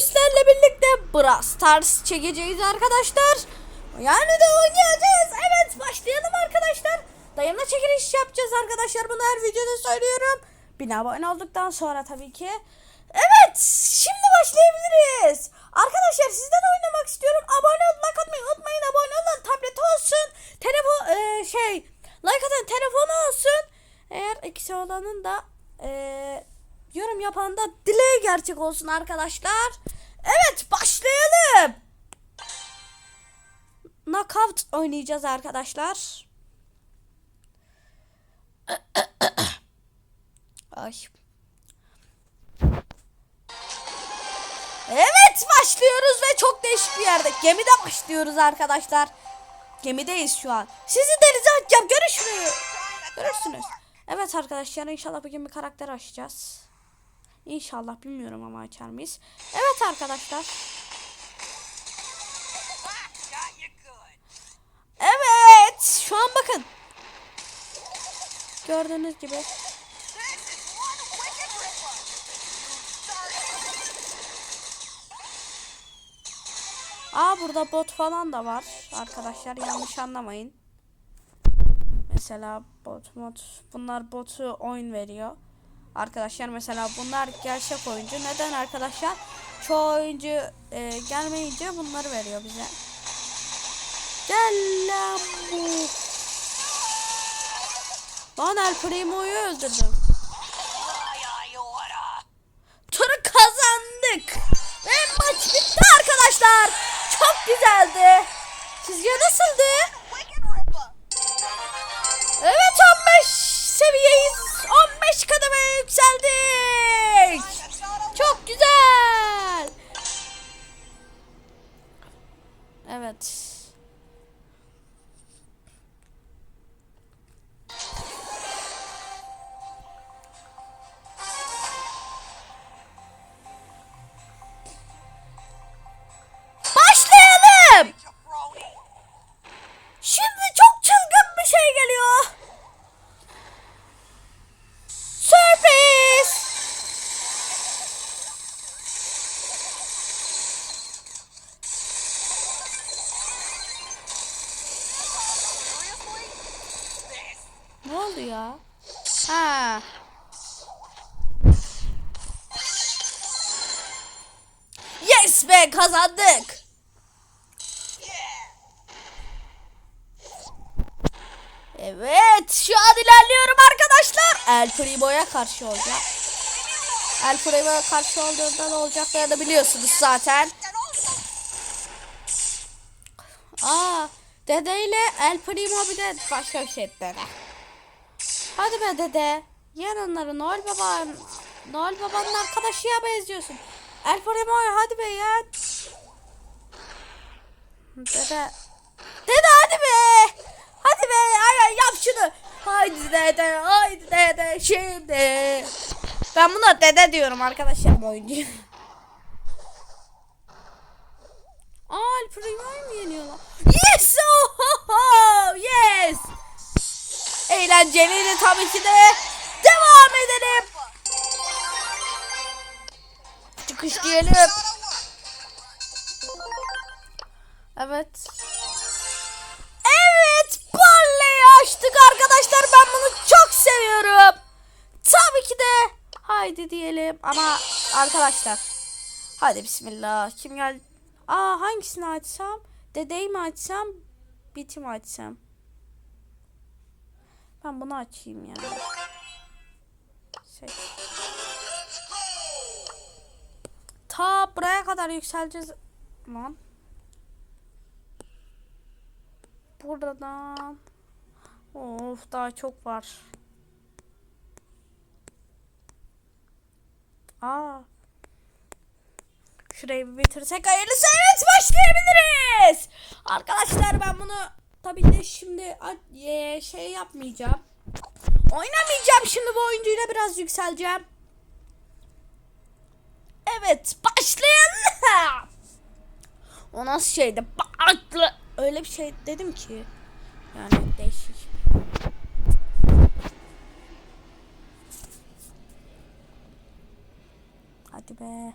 sizlerle birlikte Brawl Stars çekeceğiz arkadaşlar. Yani de oynayacağız. Evet başlayalım arkadaşlar. Dayımla çekiliş yapacağız arkadaşlar. Bunu her videoda söylüyorum. Bin abone olduktan sonra tabii ki. Evet şimdi başlayabiliriz. Arkadaşlar sizden oynamak istiyorum. Abone ol, like atmayı unutmayın. Abone olun. Tablet olsun. Telefon e, şey like atan telefonu olsun. Eğer ikisi olanın da e, yorum yapan da dileği gerçek olsun arkadaşlar. Evet başlayalım. Knockout oynayacağız arkadaşlar. Ay. Evet başlıyoruz ve çok değişik bir yerde. Gemide başlıyoruz arkadaşlar. Gemideyiz şu an. Sizi denize atacağım. Görüşürüz. Görürsünüz. Evet arkadaşlar inşallah bugün bir karakter açacağız. İnşallah bilmiyorum ama açar mıyız? Evet arkadaşlar. Evet. Şu an bakın. Gördüğünüz gibi. Aa burada bot falan da var. Arkadaşlar yanlış anlamayın. Mesela bot mod bunlar botu oyun veriyor. Arkadaşlar mesela bunlar gerçek oyuncu. Neden arkadaşlar? Çoğu oyuncu e, gelmeyince bunları veriyor bize. Gel lan bu. Lan El Primo'yu öldürdüm. Turu kazandık. Ve maç bitti arkadaşlar. Çok güzeldi. Sizce nasıldı? 15 kademeye yükseldik. Oldu ya? Ha. Yes be kazandık. Evet şu an ilerliyorum arkadaşlar. El Primo'ya karşı olacak. El Primo'ya karşı olduğunda ne olacaklarını biliyorsunuz zaten. Aa, dede ile El Primo bir de başka bir şey dede. Hadi be dede. Yen onları Noel Baba. Noel Baba'nın arkadaşıya benziyorsun. El Primo'yu hadi be yen. Dede. Dede hadi be. Hadi be ay, ay, yap şunu. Haydi dede haydi dede şimdi. Ben buna dede diyorum arkadaşlar oyuncu. Aa El Primo'yu mu yeniyorlar? Yes! Oh, yes! Eğlenceliydi tabii ki de. Devam edelim. Çıkış diyelim. Evet. Evet, Barley'i açtık arkadaşlar. Ben bunu çok seviyorum. Tabii ki de. Haydi diyelim ama arkadaşlar. Hadi bismillah. Kim geldi? Aa hangisini açsam? Dedeyi mi açsam? Biti mi açsam? Ben bunu açayım ya. Seç. Ta buraya kadar yükseleceğiz. Lan. Buradan. Of daha çok var. Aa. Şurayı bitirsek hayırlısı evet başlayabiliriz. Arkadaşlar ben bunu tabii de şimdi e, şey yapmayacağım. Oynamayacağım şimdi bu oyuncuyla biraz yükseleceğim. Evet başlayalım. O nasıl şeydi? Baklı. Öyle bir şey dedim ki. Yani değişik. Hadi be.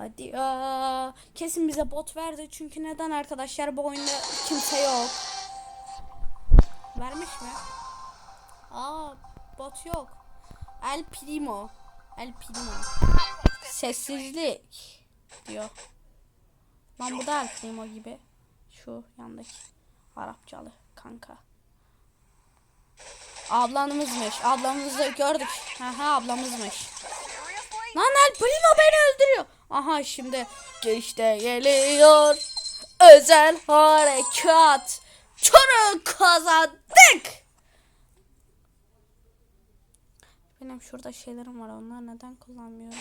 Hadi ya. Kesin bize bot verdi. Çünkü neden arkadaşlar bu oyunda kimse yok. Vermiş mi? Aa bot yok. El Primo. El Primo. Sessizlik diyor. Lan bu da El Primo gibi. Şu yandaki Arapçalı kanka. Ablamızmış. Ablamızı gördük. Aha ablamızmış. Lan El Primo beni öldürüyor. Aha şimdi işte geliyor. Özel harekat. Turu kazandık. Benim şurada şeylerim var. Onlar neden kullanmıyorum?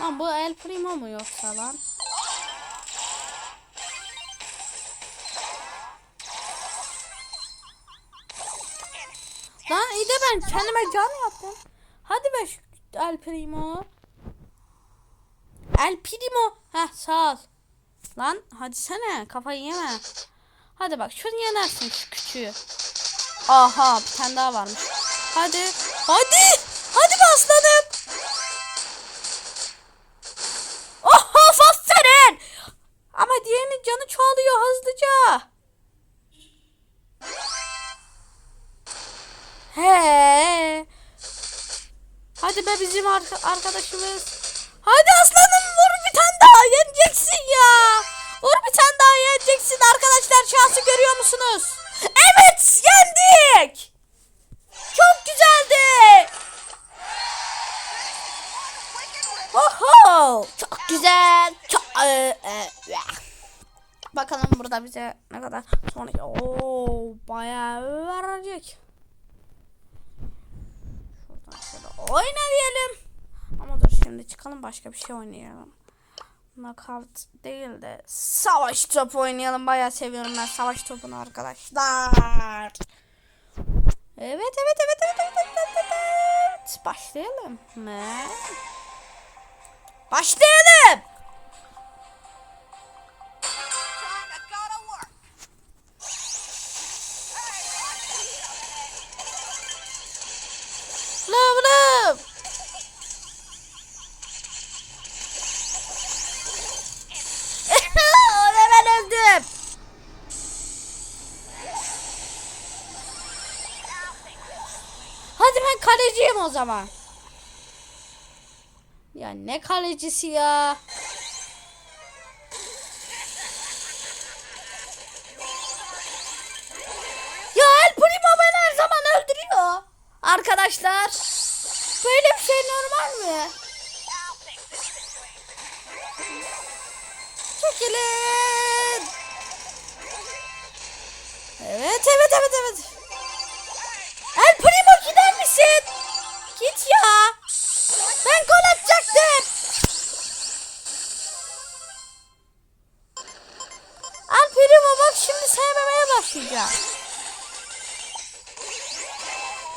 Lan bu El Primo mu yoksa lan? Lan iyi de ben kendime can yaptım. Hadi be El Primo. El Primo. Heh sağ ol. Lan hadi sene kafayı yeme. Hadi bak şunu yenersin şu küçüğü. Aha bir tane daha varmış. Hadi. Hadi. Hadi be aslanım. Oha aferin. Ama diğerinin canı çoğalıyor hızlıca. He. Hadi be bizim arka- arkadaşımız. Hadi aslanım şansı görüyor musunuz? Evet yendik. Çok güzeldi. Oho çok güzel. Çok e, e, Bakalım burada bize ne kadar sonra Oo bayağı verecek. Şuradan şöyle oyna. Ama dur şimdi çıkalım başka bir şey oynayalım. Knockout değil de savaş topu oynayalım. Bayağı seviyorum ben savaş topunu arkadaşlar. Evet evet evet evet evet evet, evet, evet. Başlayalım? Başlayalım. Ben kaleciyim o zaman. Ya ne kalecisi ya? Ya El Primo beni her zaman öldürüyor. Arkadaşlar. Böyle bir şey normal mi? Çekilin. Evet evet evet evet. Başlayacağım.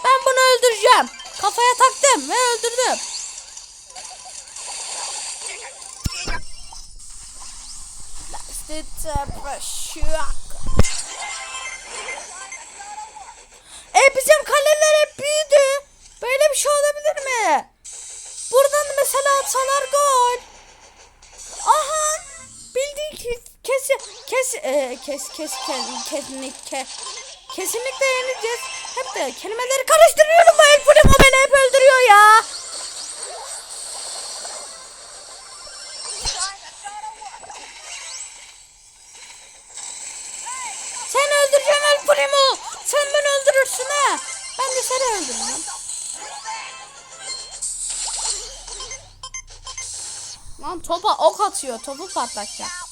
Ben bunu öldüreceğim. Kafaya taktım ve öldürdüm. E bizim kaleler hep büyüdü. Böyle bir şey olabilir mi? Buradan mesela atsalar gol. Kes e, kes kes kes kesinlikle kesinlikle yeneceğiz. Hep de kelimeleri karıştırıyorum bu El Primo beni hep öldürüyor ya. Sen öldüreceksin El Primo. Sen beni öldürürsün ha. Ben de seni öldürürüm. Lan topa ok atıyor. Topu patlatacak.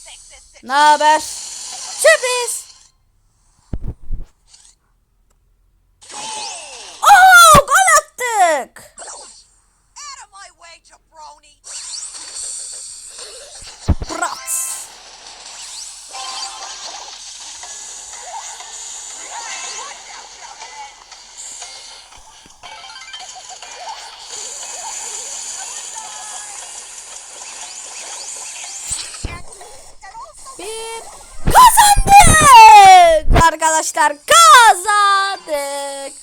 Ne haber? Sürpriz. arkadaşlar kazandık.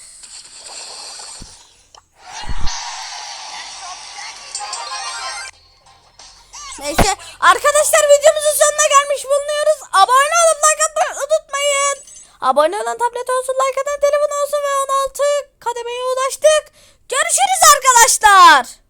Neyse arkadaşlar videomuzun sonuna gelmiş bulunuyoruz. Abone olup like atmayı unutmayın. Abone olan tablet olsun, like atan telefon olsun ve 16 kademeye ulaştık. Görüşürüz arkadaşlar.